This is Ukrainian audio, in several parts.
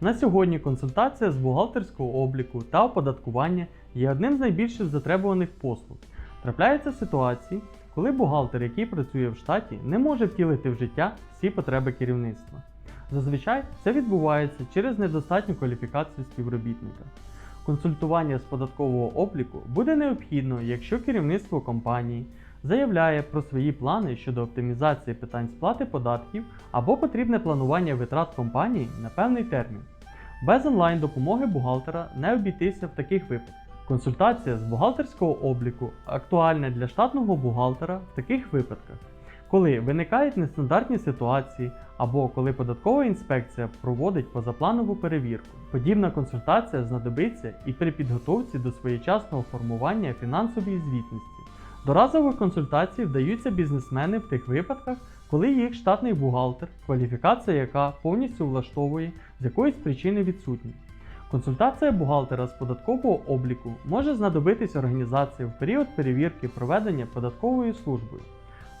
На сьогодні консультація з бухгалтерського обліку та оподаткування є одним з найбільших затребуваних послуг. Трапляються ситуації, коли бухгалтер, який працює в штаті, не може втілити в життя всі потреби керівництва. Зазвичай це відбувається через недостатню кваліфікацію співробітника. Консультування з податкового обліку буде необхідно, якщо керівництво компанії заявляє про свої плани щодо оптимізації питань сплати податків або потрібне планування витрат компанії на певний термін. Без онлайн допомоги бухгалтера не обійтися в таких випадках. Консультація з бухгалтерського обліку актуальна для штатного бухгалтера в таких випадках, коли виникають нестандартні ситуації або коли податкова інспекція проводить позапланову перевірку. Подібна консультація знадобиться і при підготовці до своєчасного формування фінансової звітності. До разових консультацій вдаються бізнесмени в тих випадках, коли їх штатний бухгалтер, кваліфікація яка повністю влаштовує з якоїсь причини відсутні. Консультація бухгалтера з податкового обліку може знадобитись організації в період перевірки проведення податковою службою.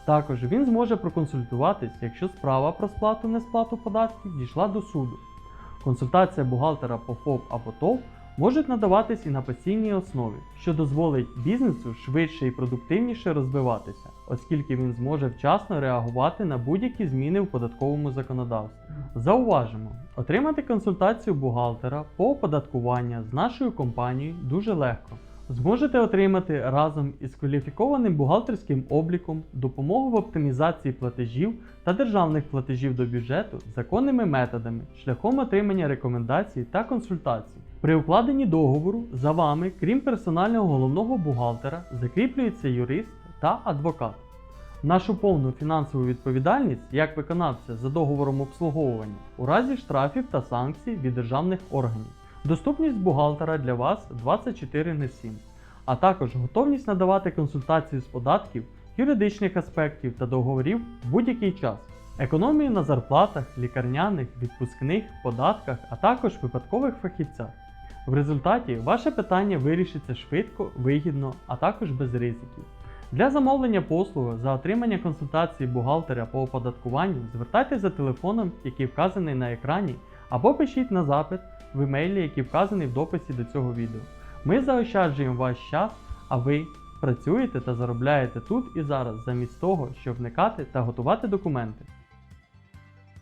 Також він зможе проконсультуватись, якщо справа про сплату несплату податків дійшла до суду. Консультація бухгалтера по ФОП або ТОВ можуть надаватись і на постійній основі, що дозволить бізнесу швидше і продуктивніше розвиватися, оскільки він зможе вчасно реагувати на будь-які зміни в податковому законодавстві. Зауважимо, отримати консультацію бухгалтера по оподаткуванню з нашою компанією дуже легко. Зможете отримати разом із кваліфікованим бухгалтерським обліком допомогу в оптимізації платежів та державних платежів до бюджету законними методами, шляхом отримання рекомендацій та консультацій. При укладенні договору за вами, крім персонального головного бухгалтера, закріплюється юрист та адвокат. Нашу повну фінансову відповідальність як виконавця за договором обслуговування у разі штрафів та санкцій від державних органів. Доступність бухгалтера для вас 24 на 7, а також готовність надавати консультації з податків, юридичних аспектів та договорів в будь-який час. Економію на зарплатах, лікарняних, відпускних, податках, а також випадкових фахівцях. В результаті ваше питання вирішиться швидко, вигідно, а також без ризиків. Для замовлення послуги за отримання консультації бухгалтера по оподаткуванню звертайтеся за телефоном, який вказаний на екрані, або пишіть на запит в емейлі, який вказаний в дописі до цього відео. Ми заощаджуємо ваш час, а ви працюєте та заробляєте тут і зараз, замість того, щоб вникати та готувати документи.